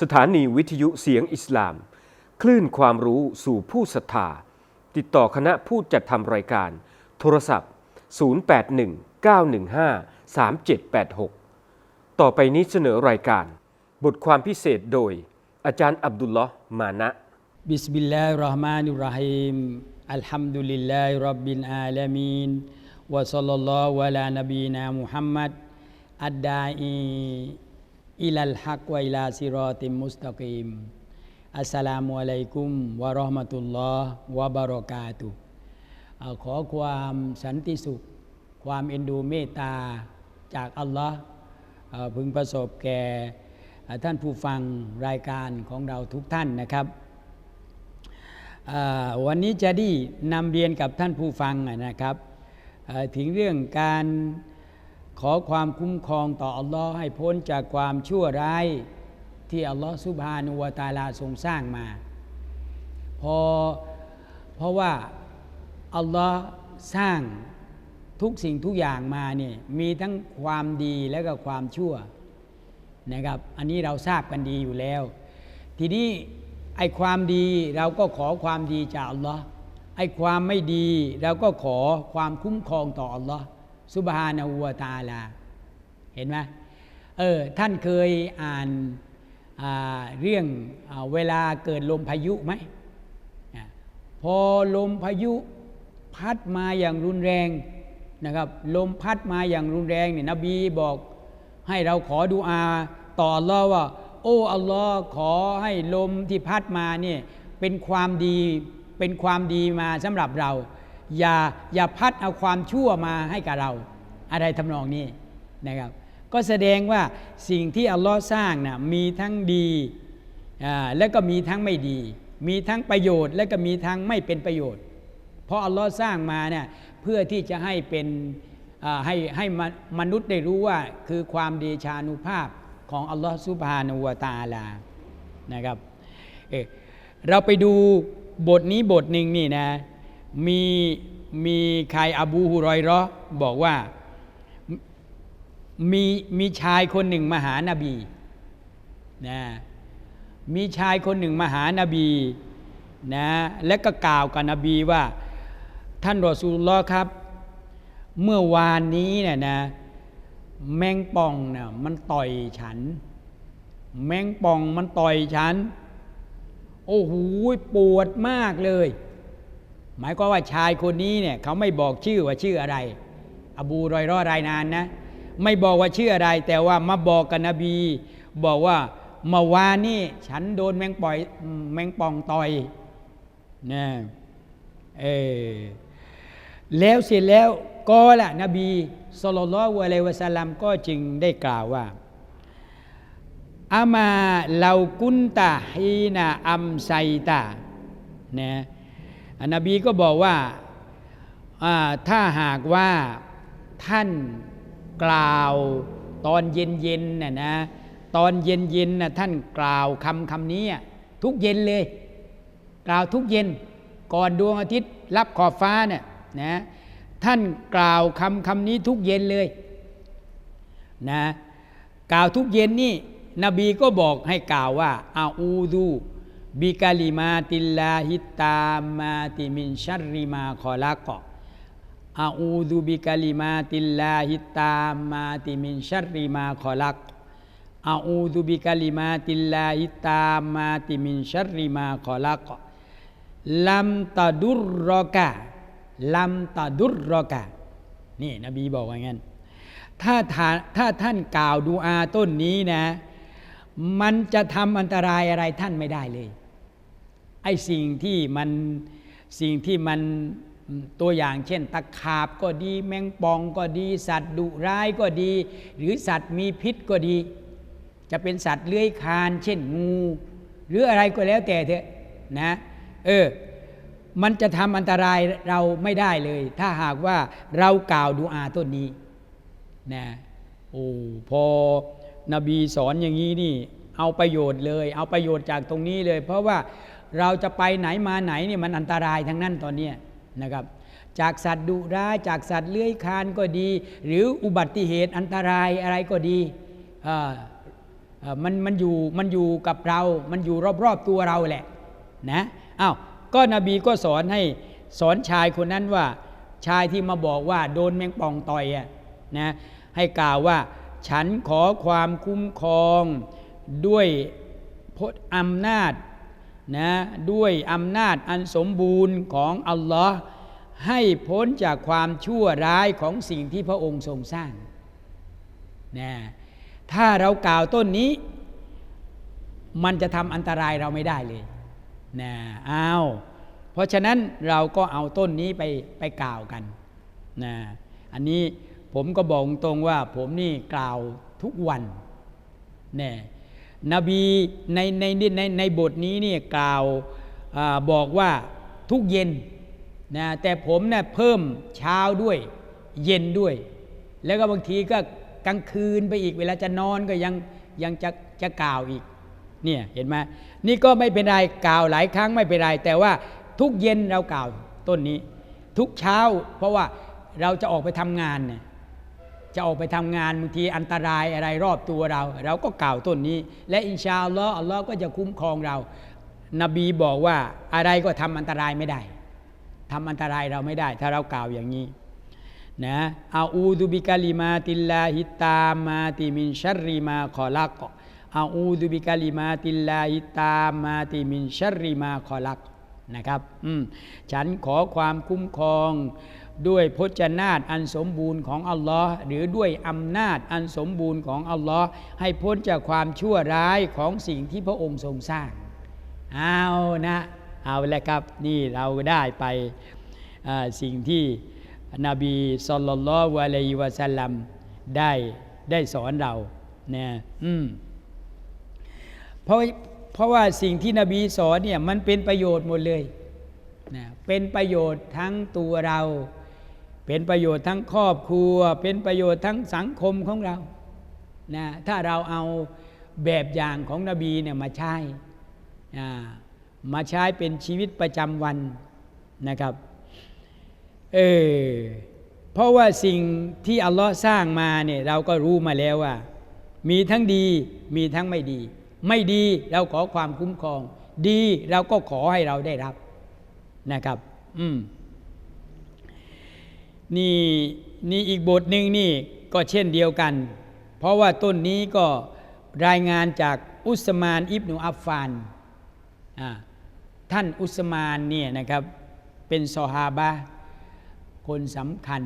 สถานีวิทยุเสียงอิสลาม คลื่นความรู้สู่ผู้ศรัทธา ติดต่อคณะผู้จัดทำรายการ โทรศัพท์ 0819153786 ต่อไปนี้เสนอรายการ บทความพิเศษโดย อาจารย์อับดุลลอฮ์มานะบิสมิลลาฮิรเราะห์มานิรเราะฮีมอัลฮัมดุลิลลาฮิร็อบบิลอาลามีนวะศ็อลลัลลอฮุอะลานบีนามุฮัมมัดอัดดาอี อิลัลฮักวะอิลาซิรอติมุสตะกีมอัสสลามุอะลัยกุมวะราะห์มะตุลลอฮ์วะบารอกาตุขอความสันติสุข ความเอ็นดูเมตตาจากอัลลอฮ์พึงประสบแก่ท่านผู้ฟังรายการของเราทุกท่านนะครับวันนี้จะได้นำเรียนกับท่านผู้ฟังนะครับถึงเรื่องการ ขอความคุ้มครองต่ออัลลอฮ์ให้พ้นจากความชั่วร้ายที่อัลลอฮ์ซุบฮานุวะตาลาทรงสร้างมา พอเพราะว่าอัลลอฮ์สร้างทุกสิ่งทุกอย่างมาเนี่ยมีทั้งความดีและก็ความชั่วนะครับ อันนี้เราทราบกันดีอยู่แล้ว ทีนี้ไอ้ความดีเราก็ขอความดีจากอัลลอฮ์ไอ้ความไม่ดีเราก็ขอความคุ้มครองต่ออัลลอฮ์ ซุบฮานาอูวตาลา เห็นไหมเออท่านเคยอ่านาเรื่องอเวลาเกิดลมพายุไหมพอลมพายุพัดมาอย่างรุนแรงนะครับลมพัดมาอย่างรุนแรงเนี่ยนบีบอกให้เราขอดูอาต่ออัลอว่า โอ้อัลลอฮ์ขอให้ลมที่พัดมาเนี่ยเป็นความดีเป็นความดีมาสำหรับเรา อย่าอย่าพัดเอาความชั่วมาให้กับเรา อะไรทำนองนี้นะครับ ก็แสดงว่าสิ่งที่อัลลอฮ์สร้างนะมีทั้งดีอ่าและก็มีทั้งไม่ดี มีทั้งประโยชน์ และก็มีทั้งไม่เป็นประโยชน์ เพราะอัลลอฮ์สร้างมาเนี่ยเพื่อที่จะให้เป็นอ่าให้ให้มนุษย์ได้รู้ว่าคือความเดชานุภาพของอัลลอฮ์ซุบฮานาอูวตาลานะครับเอ๊ะเราไปดูบทนี้บทหนึ่งนี่นะ มีมีใครอบูฮุรอยรอบอกว่ามีมีชายคนหนึ่งมาหานาบีนะมีชายคนหนึ่งมาหานาบีนะและก็กล่าวกับนบีว่า ท่านรอซูลล์ครับ เมื่อวานนี้เนี่ยนะแมงป่องเนี่ยมันต่อยฉัน แมงป่องมันต่อยฉัน โอ้โหปวดมากเลย หมายความว่าชายคนนี้เนี่ยเขาไม่บอกชื่อว่าชื่ออะไร อบูรอยรอรายนานนะ ไม่บอกว่าชื่ออะไร แต่ว่ามาบอกกับนบี บอกว่าเมื่อวานนี่ฉันโดนแมงป่อยแมงป่องต่อยนะเออแล้วเสร็จแล้วก็ละนบีสุลต่านละวะเลวะสลัมก็จึงได้กล่าวว่าอามาเรากุนตาฮีนาอัมไซตานะ อนบีก็บอกว่าถ้าหากว่าท่านกล่าวตอนเย็นเย็นน่ะนะตอนเย็นเย็นน่ะท่านกล่าวคำคำนี้ทุกเย็นเลย กล่าวทุกเย็น ก่อนดวงอาทิตย์รับขอบฟ้าเนี่ยนะท่านกล่าวคำคำนี้ทุกเย็นเลยนะกล่าวทุกเย็นนี่นบีก็บอกให้กล่าวว่าอาอูดู บิกาลิมาติลาฮิตามาติมินชัริมาคอลักอาอูดูบิกาลิมาติลาฮิตามาติมินชัริมาคอลักอาอูดูบิกาลิมาติลาฮิตามาติมินชัริมาคอลักลัมตาดุรรอกะลัมตาดุรรอกะนี่นบีบอกว่างั้นถ้าถ้าท่านกล่าวดูอาต้นนี้นะ มันจะทำอันตรายอะไรท่านไม่ได้เลย ไอ้สิ่งที่มันสิ่งที่มันตัวอย่างเช่น ตะขาบก็ดีแมงปองก็ดี สัตว์ดุร้ายก็ดี หรือสัตว์มีพิษก็ดี จะเป็นสัตว์เลื้อยคลาน เช่นงู หรืออะไรก็แล้วแต่เถอะนะเออมันจะทำอันตรายเราไม่ได้เลย ถ้าหากว่าเรากล่าวดูอาต้นนี้นะโอ้พอนบีสอนอย่างนี้นี่ เอาประโยชน์เลย เอาประโยชน์จากตรงนี้เลย เพราะว่า เราจะไปไหนมาไหนเนี่ยมันอันตรายทั้งนั้นตอนนี้นะครับ จากสัตว์ดุร้ายจากสัตว์เลื้อยคลานก็ดี หรืออุบัติเหตุอันตรายอะไรก็ดีมันมันอยู่มันอยู่กับเรา มันอยู่รอบๆตัวเราแหละนะอ้าวก็นบีก็สอนให้สอนชายคนนั้นว่า ชายที่มาบอกว่าโดนแมงป่องต่อยอะนะให้กล่าวว่า ฉันขอความคุ้มครองด้วยพจอำนาจ นะด้วยอำนาจอันสมบูรณ์ของอัลลอฮ์ให้พ้นจากความชั่วร้ายของสิ่งที่พระองค์ทรงสร้างนะถ้าเรากล่าวต้นนี้ มันจะทำอันตรายเราไม่ได้เลยนะอ้าวเพราะฉะนั้นเราก็เอาต้นนี้ไปไปกล่าวกันนะอันนี้ผมก็บอกตรงว่าผมนี่กล่าวทุกวันเนี่ย นบีในในในในบทนี้เนี่ยกล่าวอาบอกว่าทุกเย็นนะแต่ผมเนี่ยเพิ่มเช้าด้วยเย็นด้วย แล้วก็บางทีก็กลางคืนไปอีกเวลาจะนอนก็ยังยังจะจะกล่าวอีกเนี่ยเห็นไหมนี่ก็ไม่เป็นไรกล่าวหลายครั้งไม่เป็นไรแต่ว่าทุกเย็นเรากล่าวต้นนี้ ทุกเช้า เพราะว่าเราจะออกไปทำงานเนี่ย จะออกไปทำงานบางทีอันตรายอะไรรอบตัวเรา เราก็กล่าวต้นนี้ และอินชาอัลลอฮ์อัลลอฮ์ก็จะคุ้มครองเรา นบีบอกว่าอะไรก็ทำอันตรายไม่ได้ทำอันตรายเราไม่ได้ ถ้าเรากล่าวอย่างนี้นะอาอูดุบิกาลิมาติลลาฮิตามาติมินชัรริมาขอลักอาอูดุบิกาลิมาติลลาฮิตามาติมินชัรริมาขอลักนะครับ อืม ฉันขอความคุ้มครอง ด้วยพจนาตอันสมบูรณ์ของอัลลอฮ์หรือด้วยอำนาจอันสมบูรณ์ของอัลลอฮ์ให้พ้นจากความชั่วร้ายของสิ่งที่พระองค์ทรงสร้างเอานะเอาแล้วครับนี่เราได้ไปสิ่งที่นบีสุลต่านละวะลัยวะสัลลัมได้ได้สอนเราเนี่ยอืมเพราะเพราะว่าสิ่งที่นบีสอนเนี่ยมันเป็นประโยชน์หมดเลยนะเป็นประโยชน์ทั้งตัวเรา เป็นประโยชน์ทั้งครอบครัว เป็นประโยชน์ทั้งสังคมของเรานะถ้าเราเอาแบบอย่างของนบีเนี่ยมาใช้มาใช้เป็นชีวิตประจำวันนะครับเออเพราะว่าสิ่งที่อัลลอฮ์สร้างมาเนี่ยเราก็รู้มาแล้วว่า มีทั้งดีมีทั้งไม่ดี ไม่ดีเราขอความคุ้มครอง ดีเราก็ขอให้เราได้รับนะครับ อืม นี่นี่อีกบทหนึ่งนี่ก็เช่นเดียวกัน เพราะว่าต้นนี้ก็รายงานจากอุสมานอิบนุอัฟฟานท่านอุสมานเนี่ยนะครับเป็นซอฮาบะคนสำคัญ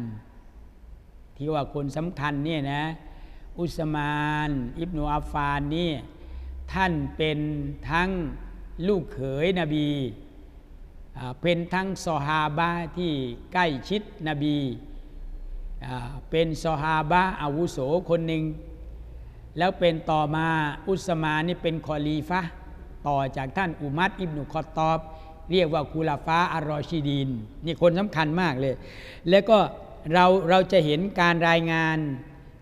ที่ว่าคนสำคัญเนี่ยนะอุสมาน อิบนุอัฟฟานนี่ท่านเป็นทั้งลูกเขยนบี เป็นทั้งซอฮาบะที่ใกล้ชิดนบี เป็นซอฮาบะอาวุโสคนหนึ่ง แล้วเป็นต่อมาอุสมานนี่เป็นคอลีฟะต่อจากท่านอุมัดอิบนุคอตอบ เรียกว่าคูลาฟ้าอารอชีดีน นี่คนสำคัญมากเลย แล้วก็เราเราจะเห็นการรายงาน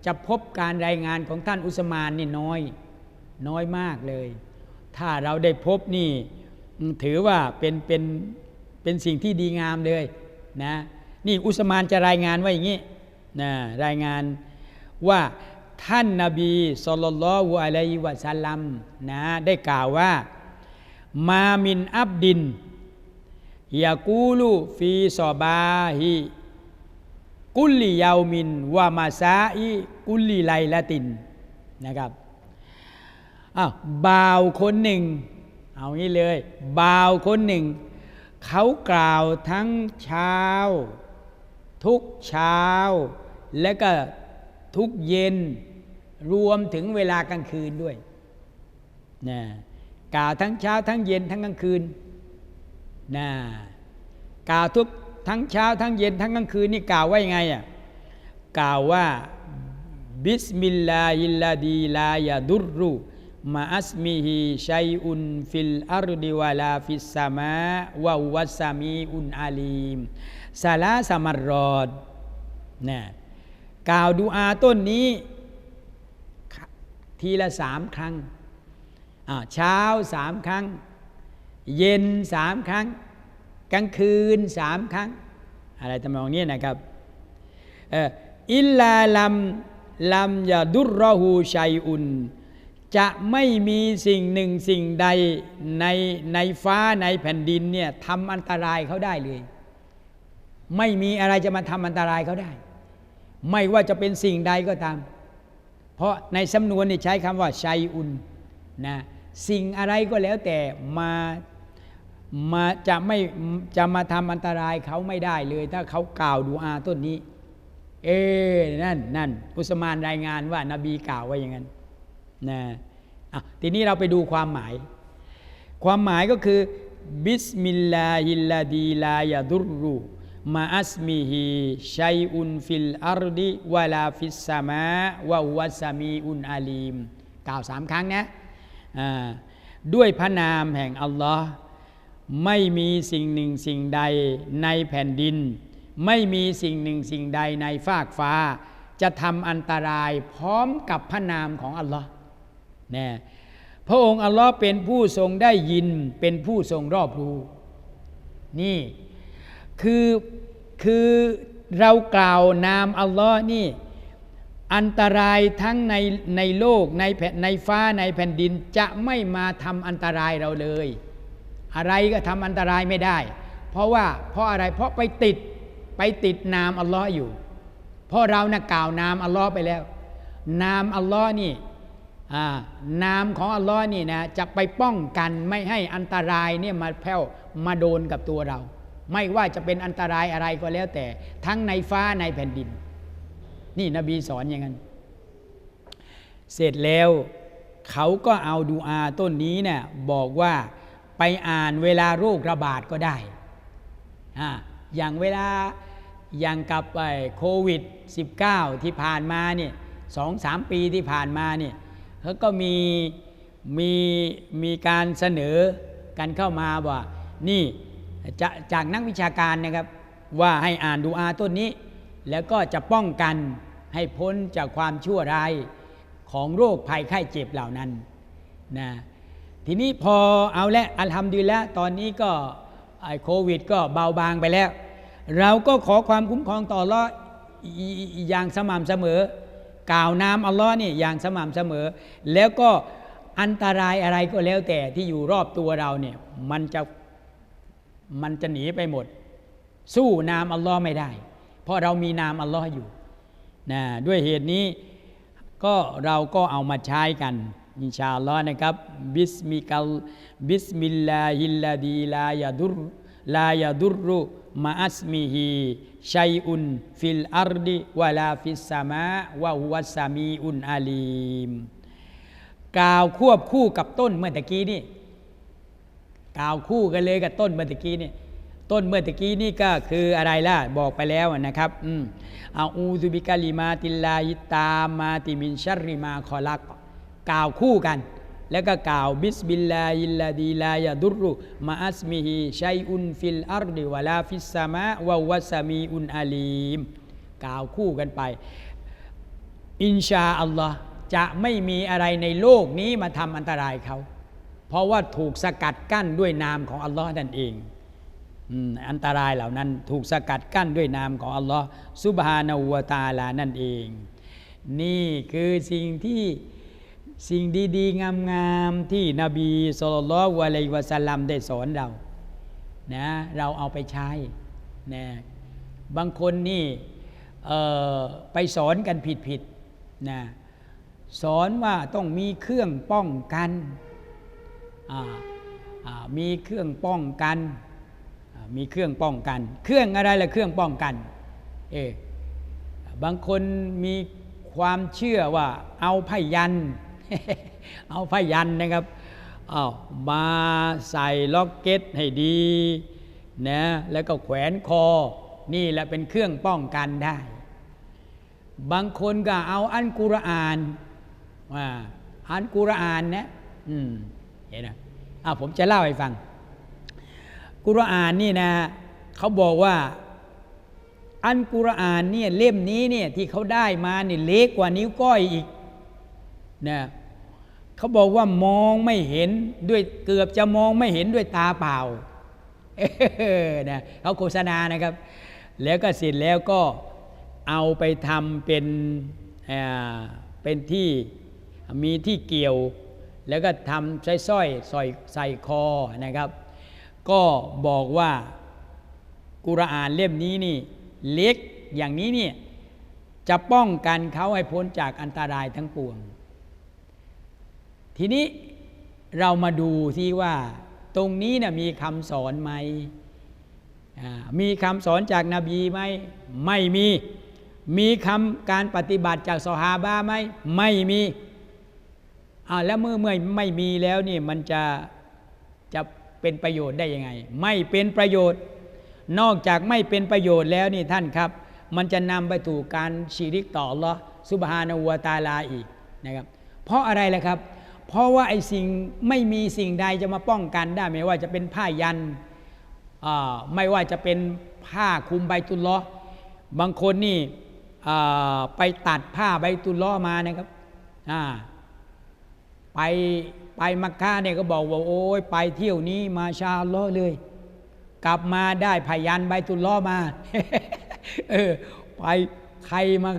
จะพบการรายงานของท่านอุสมานนี่น้อย น้อยมากเลย ถ้าเราได้พบนี่ ถือว่าเป็นเป็นเป็นสิ่งที่ดีงามเลยนะนี่อุสมานจะรายงานว่าอย่างนี้นะรายงานว่าท่านนาบีสุลต่านละฮ์อะลัยฮิวะสัลลัมนะได้กล่าวว่ามามินอับดินยากูลูฟีซอบาฮิกุลลิยามินวามาซาอิกุลลิไลละตินนะครับอ้าวบ่าวคนหนึ่ง เอางี้เลยบ่าวคนหนึ่ง เขากล่าวทั้งเช้า ทุกเช้า และก็ทุกเย็น รวมถึงเวลากลางคืนด้วยนะกล่าวทั้งเช้าทั้งเย็นทั้งกลางคืนนะกล่าวทุกทั้งเช้าทั้งเย็นทั้งกลางคืนนี่กล่าวว่ายังไงอะกล่าวว่าบิสมิลลาฮิลลาดีลายาดุรรุ มาอัสมิฮิชัยอุนฟิลอารดิวาลาฟิสสามาวะวัสามีอุนอาลีมซาลาสมารรอดนะกล่าวดูอาต้นนี้ ทีละสามครั้งเช้าสามครั้ง เย็นสามครั้ง กลางคืนสามครั้ง อะไรทำนองนี้นะครับอิลลาลัมลัมยาดุรรอฮูชัยอุน จะไม่มีสิ่งหนึ่งสิ่งใดในในฟ้าในแผ่นดินเนี่ยทำอันตรายเขาได้เลย ไม่มีอะไรจะมาทำอันตรายเขาได้ ไม่ว่าจะเป็นสิ่งใดก็ตาม เพราะในสำนวนนี่ใช้คำว่าชัยอุนนะสิ่งอะไรก็แล้วแต่มามาจะไม่จะมาทำอันตรายเขาไม่ได้เลย ถ้าเขากล่าวดูอาต้นนี้ เอ๊ะนั่นนั่นอุสมานรายงานว่านาบีกล่าวไว้อย่างนั้น นะอะทีนี้เราไปดูความหมาย ความหมายก็คือบิสมิลลาฮิลลาดีลายาดุรุมาอัสมิฮิชัยอุนฟิลอาร์ดิวะลาฟิสสามาวะวัสสามีอุนอาลีมกล่าวสามครั้งนะด้วยพระนามแห่งอัลลอฮ์ไม่มีสิ่งหนึ่งสิ่งใดในแผ่นดิน ไม่มีสิ่งหนึ่งสิ่งใดในฟากฟ้า จะทำอันตรายพร้อมกับพระนามของอัลลอฮ์ นะพระองค์อัลลอฮ์เป็นผู้ทรงได้ยินเป็นผู้ทรงรอบรู้ นี่คือคือเรากล่าวนามอัลลอฮ์นี่อันตรายทั้งในในโลกในแผ่นในฟ้าในแผ่นดินจะไม่มาทำอันตรายเราเลย อะไรก็ทำอันตรายไม่ได้ เพราะว่าเพราะอะไรเพราะไปติดไปติดนามอัลลอฮ์อยู่ เพราะเรานะ่ะกล่าวนามอัลลอฮ์ไปแล้ว นามอัลลอฮ์นี่ นามของอัลลอฮ์นี่นะจะไปป้องกันไม่ให้อันตรายเนี่ยมาแผ่วมาโดนกับตัวเรา ไม่ว่าจะเป็นอันตรายอะไรก็แล้วแต่ ทั้งในฟ้าในแผ่นดิน นี่นบีสอนอย่างนั้น เสร็จแล้วเขาก็เอาดูอาต้นนี้เนี่ยบอกว่าไปอ่านเวลาโรคระบาดก็ได้ อย่างเวลาอย่างกับไอโควิด -19 ที่ผ่านมาเนี่ยสองสามปีที่ผ่านมาเนี่ย เขาก็มีมีมีการเสนอกันเข้ามาว่านี่จะจากนักวิชาการนะครับว่าให้อ่านดูอาต้นนี้ แล้วก็จะป้องกันให้พ้นจากความชั่วร้ายของโรคภัยไข้เจ็บเหล่านั้นนะทีนี้พอเอาละอัลฮัมดุลิลละตอนนี้ก็ไอโควิดก็เบาบางไปแล้ว เราก็ขอความคุ้มครองต่ออัละห์อีอีอย่างสม่ำเสมอ กล่าวนามอัลลอฮ์นี่อย่างสม่ำเสมอ แล้วก็อันตรายอะไรก็แล้วแต่ที่อยู่รอบตัวเราเนี่ยมันจะมันจะหนีไปหมด สู้นามอัลลอฮ์ไม่ได้ เพราะเรามีนามอัลลอฮ์อยู่นะด้วยเหตุนี้ก็เราก็เอามาใช้กันอินชาอัลลอฮ์นะครับบิสมิกัลบิสมิลลาฮิลลาดีลายาดุร ลายาดุรุมาอัสมิฮิชัยอุนฟิลอาร์ดิวลาฟิสสามาวะฮุวัสามีอุนอาลีม กล่าวควบคู่กับต้นเมื่อตะกี้นี่ กล่าวคู่กันเลยกับต้นเมื่อตะกี้นี่ต้นเมื่อตะกี้นี่ก็คืออะไรล่ะ บอกไปแล้วนะครับอืมอาอูซุบิกาลิมาติลาฮิตามาติมินชัรริมาคอลัก กล่าวคู่กัน แล้วก็กล่าวบิสบิลลาฮิลลาดีลายาดุรุมาอัสมิฮิชัยอุนฟิลอาร์ดิวะลาฟิสสามะวะวัสมีอุนอาลีม กล่าวคู่กันไป อินชาอัลลอฮ์จะไม่มีอะไรในโลกนี้มาทำอันตรายเขา เพราะว่าถูกสกัดกั้นด้วยนามของอัลลอฮ์นั่นเองอันตรายเหล่านั้นถูกสกัดกั้นด้วยนามของอัลลอฮ์ซุบฮานาอูวตาลานั่นเอง นี่คือสิ่งที่ สิ่งดี ๆ งามๆที่นบีสุลต่านวะลัยวะสัลลัมได้สอนเรานะเราเอาไปใช้นะบางคนนี่ไปสอนกันผิดๆนะสอนว่าต้องมีเครื่องป้องกันมีเครื่องป้องกัน มีเครื่องป้องกัน เครื่องอะไรล่ะเครื่องป้องกันเออบางคนมีความเชื่อว่าเอาพยัน เอาพยันนะครับเอามาใส่ล็อกเก็ตให้ดีนะแล้วก็แขวนคอ นี่แหละเป็นเครื่องป้องกันได้ บางคนก็เอาอันกุรอานว่าอันกุรอานนะอืมเห็นไหมอ่าผมจะเล่าให้ฟัง กุรอานนี่นะเขาบอกว่าอันกุรอานเนี่ยเล่มนี้เนี่ยที่เขาได้มาเนี่ยเล็กกว่านิ้วก้อยอีกนะ เขาบอกว่ามองไม่เห็นด้วยเกือบจะมองไม่เห็นด้วยตาเปล่าเนะเขาโฆษณานะครับ แล้วก็เสร็จแล้วก็เอาไปทำเป็นเป็นที่มีที่เกี่ยว แล้วก็ทำใช้สร้อยใส่ใส่คอนะครับ ก็บอกว่ากุรอานเล่มนี้นี่เล็กอย่างนี้เนี่ยจะป้องกันเขาให้พ้นจากอันตรายทั้งปวง ทีนี้เรามาดูที่ว่า ตรงนี้นะมีคำสอนไหมมีคำสอนจากนาบีไหมไม่มีมีคำการปฏิบัติจากสหาบะไหมไม่มีอ่าแล้วเมื่อเมื่อไม่มีแล้วนี่มันจะจะเป็นประโยชน์ได้ยังไง ไม่เป็นประโยชน์ นอกจากไม่เป็นประโยชน์แล้วนี่ท่านครับ มันจะนำไปถูกการชีริกต่ออัลลอฮ์ซุบฮานาอูวะตาลาอีกนะครับ เพราะอะไรล่ะครับ เพราะว่าไอ้สิ่งไม่มีสิ่งใดจะมาป้องกันได้ ไม่ว่าจะเป็นผ้ายันอ่าไม่ว่าจะเป็นผ้าคลุมใบตุลล้อบางคนนี่อ่าไปตัดผ้าใบตุลล้อมานะครับอ่าไปไปมักกะเนี่ยก็บอกว่าโอ้ยไปเที่ยวนี้มาชาลลอเลย กลับมาได้พยันใบตุลล้อมาเออไปใครมา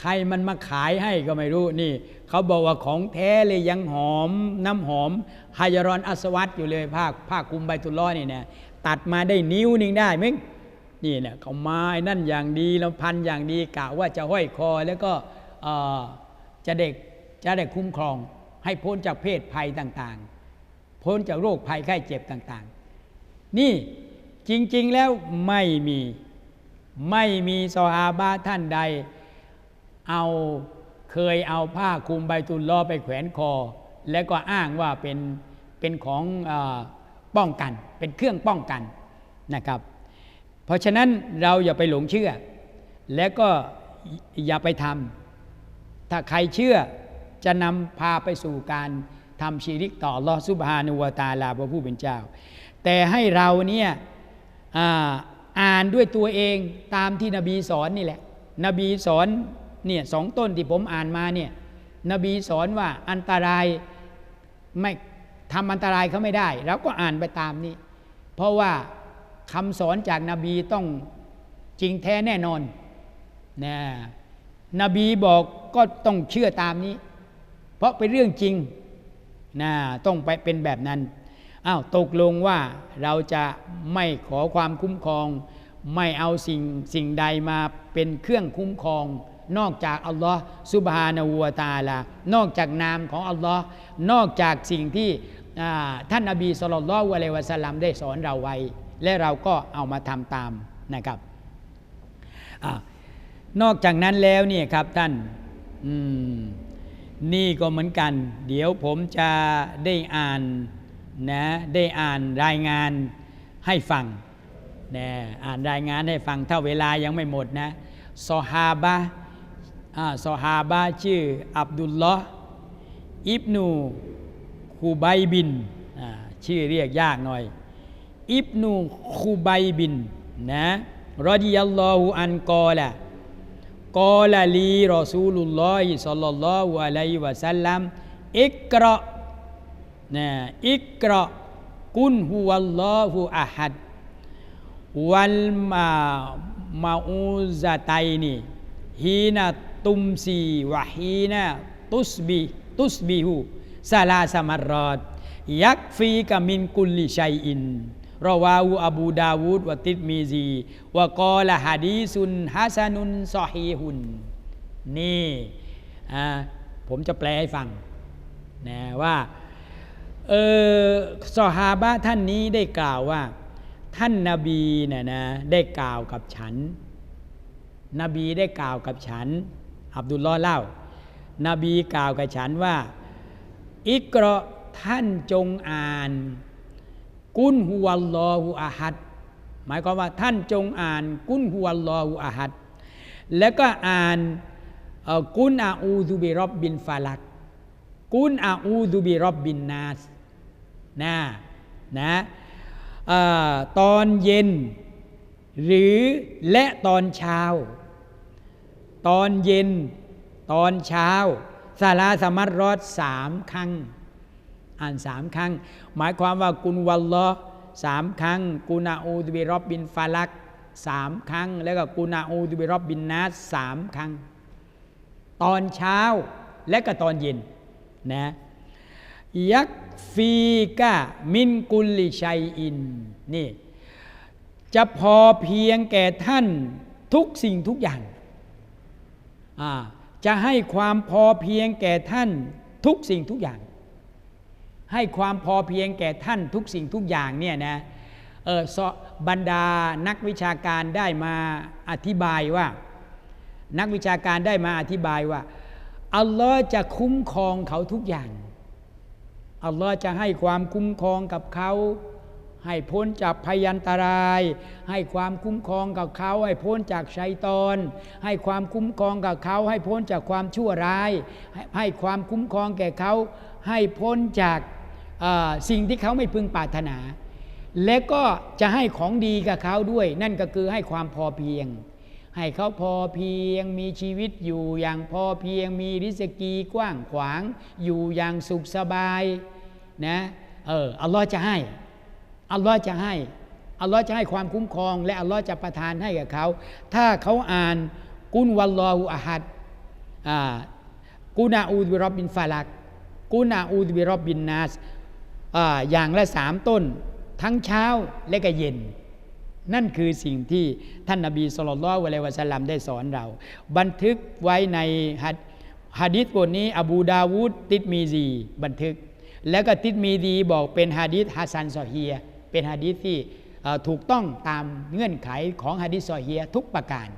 ใครมันมาขายให้ก็ไม่รู้นี่ เขาบอกว่าของแท้เลยยังหอมน้ำหอมฮายารอนอัสวัตอยู่เลยผ้าผ้าคลุมใบตุลล้อฮ์นี่นะตัดมาได้นิ้วนึงได้มั้งนี่เนี่ยเขามาไอ้นั่นอย่างดีแล้วพันอย่างดีกะว่าจะห้อยคอแล้วก็จะเด็กจะได้คุ้มครอง ให้พ้นจากเพศภัยต่างๆ พ้นจากโรคภัยไข้เจ็บต่างๆ นี่จริงๆแล้วไม่มีไม่มีซอฮาบะท่านใดเอา เคยเอาผ้าคลุมใบตุลล้อไปแขวนคอ แล้วก็อ้างว่าเป็นเป็นของอป้องกัน เป็นเครื่องป้องกันนะครับ เพราะฉะนั้นเราอย่าไปหลงเชื่อ และก็อย่าไปทำถ้าใครเชื่อจะนำพาไปสู่การทำชีริกต่อลอฮ์ซุบฮานุวตาลาพระผู้เป็นเจ้า แต่ให้เราเนี่ยอ่านด้วยตัวเองตามที่นบีสอนนี่แหละ นบีสอน เนี่ยสองต้นที่ผมอ่านมาเนี่ยนบีสอนว่าอันตรายไม่ทำอันตรายเขาไม่ได้เราก็อ่านไปตามนี้ เพราะว่าคำสอนจากนาบีต้องจริงแท้แน่นอนนะนบีบอกก็ต้องเชื่อตามนี้ เพราะเป็นเรื่องจริงนะต้องไปเป็นแบบนั้นอ้าวตกลงว่าเราจะไม่ขอความคุ้มครอง ไม่เอาสิ่งสิ่งใดมาเป็นเครื่องคุ้มครอง นอกจากอัลลอฮ์ซุบฮานาหูวตาลานอกจากนามของอัลลอฮ์นอกจากสิ่งที่ท่านนบีสุลต่านละฮ์อะลัยวะสัลลัมได้สอนเราไว้ และเราก็เอามาทำตามนะครับอนอกจากนั้นแล้วเนี่ยครับท่านนี่ก็เหมือนกัน เดี๋ยวผมจะได้อ่านนะได้อ่านรายงานให้ฟังนะอ่านรายงานให้ฟังถ้าเวลายังไม่หมดนะซอฮาบะ อ่าซอฮาบะชื่ออับดุลลอฮ์อิบนูคูไบบินอ่าชื่อเรียกยากหน่อย อิบนูคูไบบินนะรอดิยัลลอฮุอันกอละกอลาลีรอซูลุลลอฮิสัลลัลลอฮุอะลัยฮิวะสัลลัมอิกรอนะอิกรอกุนฮุวัลลอฮุอะฮัดวัลมามาอูซาไตนีฮีนา ตุมซีวะฮีนาตุสบีตุสบีฮูซาลาสมารอดยักฟีกามินกุลลิชัยอินรอวาอูอบูดาวูดวะติดมีซีวะกอละฮะดีซุนฮัสนุนซอฮีฮุนนี่ผมจะแปลให้ฟังนะว่าเออสหาบะท่านนี้ได้กล่าวว่า ท่านนาบีเนี่ยนะได้กล่าวกับฉัน นบีได้กล่าวกับฉัน อับดุลลอฮ์เล่า นบีกล่าวกับฉันว่า อิกรอท่านจงอ่าน กุนฮุวัลลอฮุอะฮัดหมายความว่าท่านจงอ่าน กุนฮุวัลลอฮุอะฮัดแล้วก็อ่านกุนอาอูซุบิรอบบินฟาลักกุนอาอูซุบิรอบบินนาสนะนะตอนเย็น หรือและตอนเช้า ตอนเย็น ตอนเช้าซาลาสมัตรอดสามครั้ง อ่านสามครั้ง หมายความว่ากุนวัลลอสามครั้ง กุนาอูดบิรอบบินฟาลักสามครั้ง แล้วก็กุนาอูดบิรอบบินนัสสามครั้ง ตอนเช้าและก็ตอนเย็นนะยักฟีกะมินกุลิชัยอินนี่จะพอเพียงแก่ท่านทุกสิ่งทุกอย่าง จะให้ความพอเพียงแก่ท่านทุกสิ่งทุกอย่าง ให้ความพอเพียงแก่ท่านทุกสิ่งทุกอย่างเนี่ยนะเออบรรดานักวิชาการได้มาอธิบายว่า นักวิชาการได้มาอธิบายว่าอัลลอฮ์จะคุ้มครองเขาทุกอย่างอัลลอฮ์จะให้ความคุ้มครองกับเขา ให้พ้นจากพยันตราย ให้ความคุ้มครองกับเขา ให้พ้นจากชัยตอน ให้ความคุ้มครองกับเขา ให้พ้นจากความชั่วร้าย ให้ความคุ้มครองแก่เขา ให้พ้นจากสิ่งที่เขาไม่พึงปรารถนา และก็จะให้ของดีกับเขาด้วย นั่นก็คือให้ความพอเพียง ให้เขาพอเพียงมีชีวิตอยู่อย่างพอเพียงมีริสกีกว้างขวาง อยู่อย่างสุขสบายนะเอออัลลอฮ์จะให้ อัลลอฮ์จะให้อัลลอฮ์จะให้ความคุ้มครอง และอัลลอฮ์จะประทานให้กับเขา ถ้าเขาอ่านกุนวัลลอฮุอะฮัดกุนาอูดบิรอบบินฟาลักกุนาอูดบิรอบบินนัสอย่างละสามต้น ทั้งเช้าและก็เย็น นั่นคือสิ่งที่ท่านนาบีสุลต่านละวะสลัมได้สอนเรา บันทึกไว้ในฮัดฮะดิษบทนี้ อบูดาวูดติดมีซีบันทึก แล้วก็ติดมีดีบอกเป็นฮะดิษฮัสซันซอฮีย์ เป็นฮะดิษที่เอ่อถูกต้องตามเงื่อนไขของฮะดิษซอฮียะห์ทุกประการ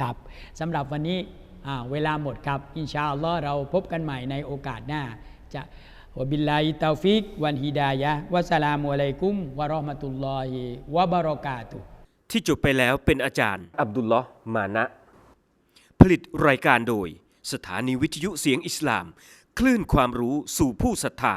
ครับสำหรับวันนี้อ่าเวลาหมดครับ อินชาอัลลอฮ์เราพบกันใหม่ในโอกาสหน้า จะวะบิลลาฮิตาฟิก วันฮิดายะฮ์วะสลามุอะลัยกุมวะเราะห์มะตุลลอฮิวะบะเราะกาตุฮ์ที่จบไปแล้วเป็นอาจารย์ อับดุลลอฮ์มานะ ผลิตรายการโดย สถานีวิทยุเสียงอิสลาม คลื่นความรู้สู่ผู้ศรัทธา